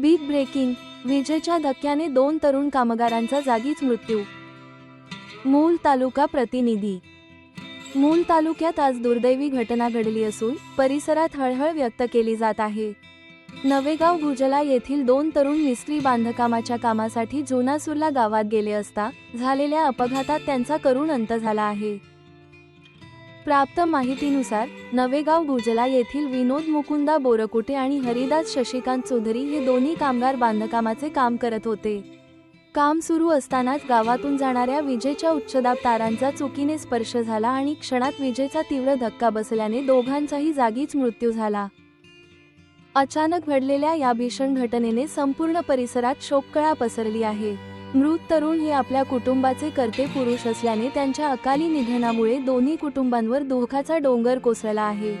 Big breaking विजेच्या धक्क्याने दोन तरुण कामगारांचा जागीच मृत्यू. मूल तालुका प्रतिनिधी. मूल तालुक्यात आज दुर्दैवी घटना घडली असून परिसरात हळहळ व्यक्त केली जात आहे. नवेगाव भुजला येथील दोन तरुण मिस्त्री बांधकामाच्या कामासाठी जुनासूरला गावात गेले असता झालेल्या अपघातात त्यांचा करुण अंत झाला आहे. प्राप्त माहितीनुसार नवेगाव भुजला येथील विनोद मुकुंदा बोरकुटे आणि हरिदास शशिकांत चौधरी हे दोन्ही कामगार बांधकामाचे काम करत होते. काम सुरू असतानाच गावातून जाणाऱ्या विजेच्या उच्चदाब तारांचा चुकीने स्पर्श झाला आणि क्षणात विजेचा तीव्र धक्का बसल्याने दोघांचाही जागीच मृत्यू झाला. अचानक घडलेल्या या भीषण घटनेने संपूर्ण परिसरात शोककळा पसरली आहे. मृत तरुण हे आपल्या कुटुंबाचे करते पुरुष असल्याने त्यांच्या अकाली निधनामुळे दोन्ही कुटुंबांवर दुःखाचा डोंगर कोसळला आहे.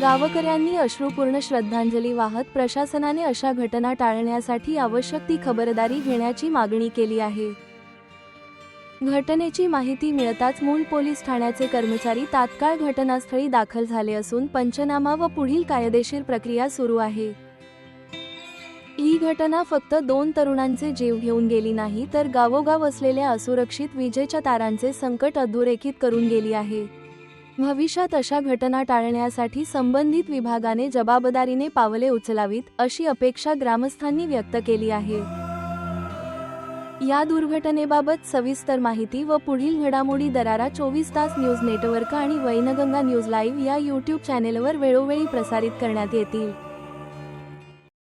गावकऱ्यांनी अश्रुपूर्ण श्रद्धांजली वाहत प्रशासनाने अशा घटना टाळण्यासाठी आवश्यक ती खबरदारी घेण्याची मागणी केली आहे. घटनेची माहिती मिळताच मूल पोलीस ठाण्याचे कर्मचारी तात्काळ घटनास्थळी दाखल झाले असून पंचनामा व पुढील कायदेशीर प्रक्रिया सुरू आहे. ही घटना फक्त दोन तरुणांचे जीव घेऊन गेली नाही तर गावोगाव असलेल्या असुरक्षित विजेच्या तारांचे संकट अधोरेखित करून गेली आहे. भविष्यात अशा घटना टाळण्यासाठी संबंधित विभागाने जबाबदारीने पावले उचलावीत अशी अपेक्षा ग्रामस्थांनी व्यक्त केली आहे. या दुर्घटनेबाबत सविस्तर माहिती व पुढील घडामोडी दरारा चोवीस तास न्यूज नेटवर्क आणि वैनगंगा न्यूज लाईव्ह या यूट्यूब चॅनेलवर वेळोवेळी प्रसारित करण्यात येतील.